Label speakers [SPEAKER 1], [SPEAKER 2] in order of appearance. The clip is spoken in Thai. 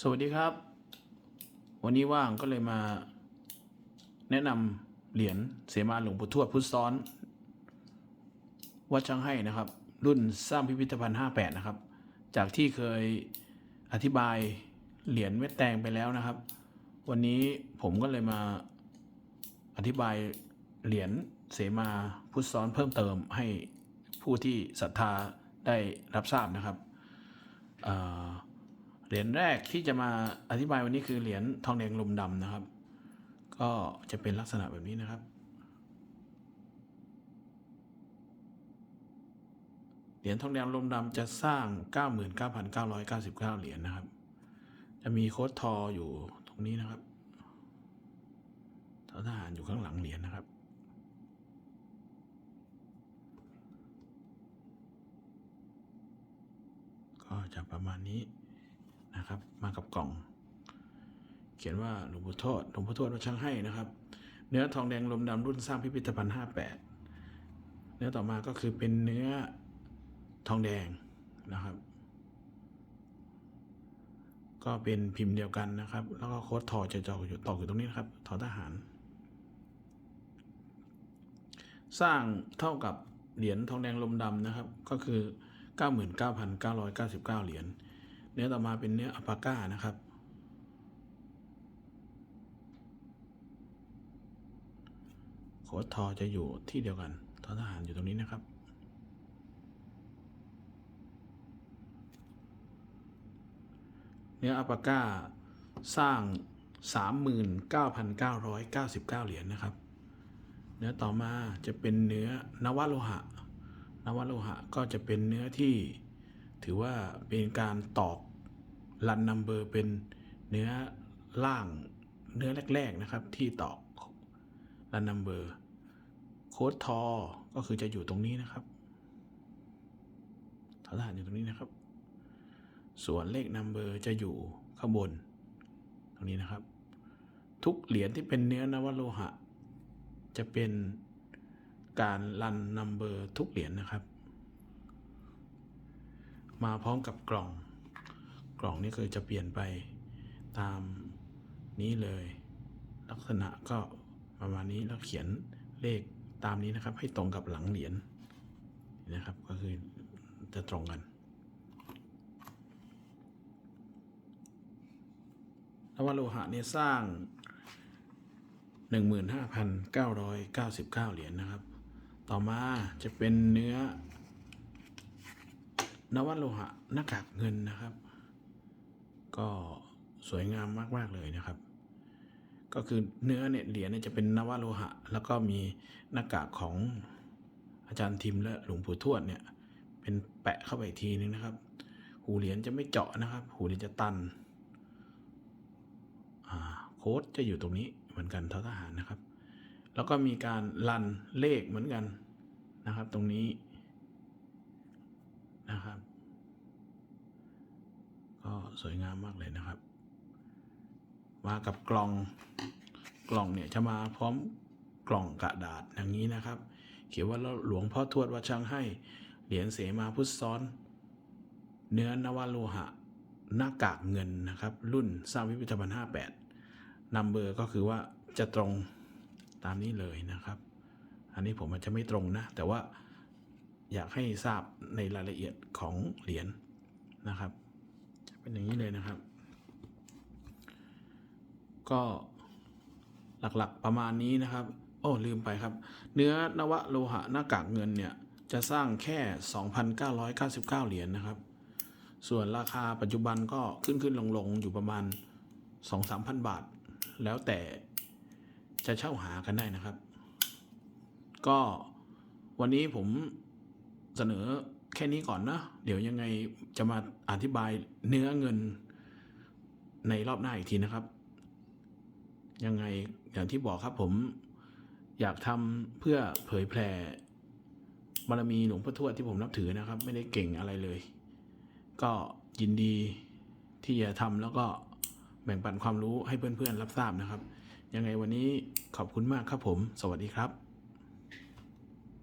[SPEAKER 1] สวัสดีครับ วันนี้ว่างก็เลยมาแนะนำเหรียญเสมาหลวงปู่ทวดพุทธซ้อน วัดช่างให้นะครับ รุ่นสร้างพิพิธภัณฑ์ 58 นะครับ จากที่เคยอธิบายเหรียญเม็ดแตงไปแล้วนะครับ วันนี้ผมก็เลยมาอธิบายเหรียญเสมาพุทธซ้อนเพิ่มเติมให้ผู้ที่ศรัทธาได้รับทราบนะครับอ่อ เหรียญแรกที่จะมาอธิบายวันนี้คือเหรียญทองแดงลมดำนะครับ ก็จะเป็นลักษณะแบบนี้นะครับ เหรียญทองแดงลมดำจะสร้าง 99,999 เหรียญนะครับ จะมีโค้ดทออยู่ตรงนี้นะครับทหารอยู่ข้างหลังเหรียญนะครับก็จะประมาณนี้ นะครับ มากับกล่อง เขียนว่าหลวงปู่ทวดหลวงปู่ทวดวัดช่างให้นะครับ เนื้อทองแดงลมดำรุ่นสร้างพิพิธภัณฑ์ 58 เนื้อต่อมาก็คือเป็นเนื้อทองแดงนะครับก็เป็นพิมพ์เดียวกันนะครับ แล้วก็โค้ดทอจะจอกอยู่ตอกอยู่ตรงนี้นะครับทอทหาร สร้างเท่ากับเหรียญทองแดงลมดำนะครับ ก็คือ 99,999 เหรียญ เนื้อต่อมาเป็นเนื้ออัปปาก้านะครับ โค้ดทอจะอยู่ที่เดียวกันทอทหารอยู่ตรงนี้นะครับ เนื้ออัปปาก้าสร้าง 39,999 เหรียญนะครับ เนื้อต่อมาจะเป็นเนื้อนวโลหะ นวโลหะก็จะเป็นเนื้อที่ ถือว่าเป็นการตอกรันนัมเบอร์เป็นเนื้อล่างเนื้อแรก ๆ นะครับ ที่ตอกรันนัมเบอร์โค้ดทอก็คือจะอยู่ตรงนี้นะครับทอทหารอยู่ตรงนี้นะครับ ส่วนเลขนัมเบอร์จะอยู่ข้างบน ตรงนี้นะครับ ทุกเหรียญที่เป็นเนื้อนวโลหะ จะเป็นการรันนัมเบอร์ทุกเหรียญนะครับ มาพร้อมกับกล่อง กล่องนี้คือจะเปลี่ยนไปตามนี้เลย ลักษณะก็ประมาณนี้แล้วเขียนเลขตามนี้นะครับ ให้ตรงกับหลังเหรียญนะครับก็คือจะตรงกัน นวโลหะเนี่ยสร้าง 15,999 เหรียญนะครับ ต่อมาจะเป็นเนื้อ นวัตโลหะหน้ากากเงินนะครับ ก็สวยงามมาก ๆ เลยนะครับ ก็คือเนื้อเนี่ยเหรียญเนี่ยจะเป็นนวัตโลหะ แล้วก็มีหน้ากากของอาจารย์ทิมและหลวงปู่ทวดเนี่ย เป็นแปะเข้าไปทีนึงนะครับ หูเหรียญจะไม่เจาะนะครับ หูเหรียญจะตันโค้ดจะอยู่ตรงนี้เหมือนกันททหารนะครับ แล้วก็มีการรันเลขเหมือนกันนะครับ ตรงนี้ นะครับ ก็สวยงามมากเลยนะครับ มากับกล่องกล่องเนี่ยจะมาพร้อมกล่องกระดาษอย่างนี้นะครับ เขียนว่าหลวงพ่อทวดวัดช่างให้เหรียญเสมาพุทธซ้อน เนื้อนวโลหะ หน้ากากเงินนะครับ รุ่นสร้างพิพิธภัณฑ์58นัมเบอร์ก็คือว่าจะตรงตามนี้เลยนะครับ อันนี้ผมอาจจะไม่ตรงนะ แต่ว่า อยากให้ทราบในรายละเอียดของเหรียญนะครับจะเป็นอย่างนี้เลยนะครับ ก็หลักๆประมาณนี้นะครับ โอ้ลืมไปครับ เนื้อนวโลหะหน้ากากเงินเนี่ย จะสร้างแค่ 2,999 เหรียญนะครับ ส่วนราคาปัจจุบันก็ขึ้นขึ้นลงลงอยู่ประมาณ 2-3,000 บาท แล้วแต่จะเช่าหากันได้นะครับ ก็วันนี้ผม เสนอแค่นี้ก่อนนะ เดี๋ยวยังไงจะมาอธิบายเนื้อเงินในรอบหน้าอีกทีนะครับ ยังไงอย่างที่บอกครับผมอยากทำเพื่อเผยแพร่บารมีหลวงพ่อทวดที่ผมนับถือนะครับ ไม่ได้เก่งอะไรเลย ก็ยินดีที่จะทำแล้วก็แบ่งปันความรู้ให้เพื่อนๆรับทราบนะครับ ยังไงวันนี้ขอบคุณมากครับผม สวัสดีครับ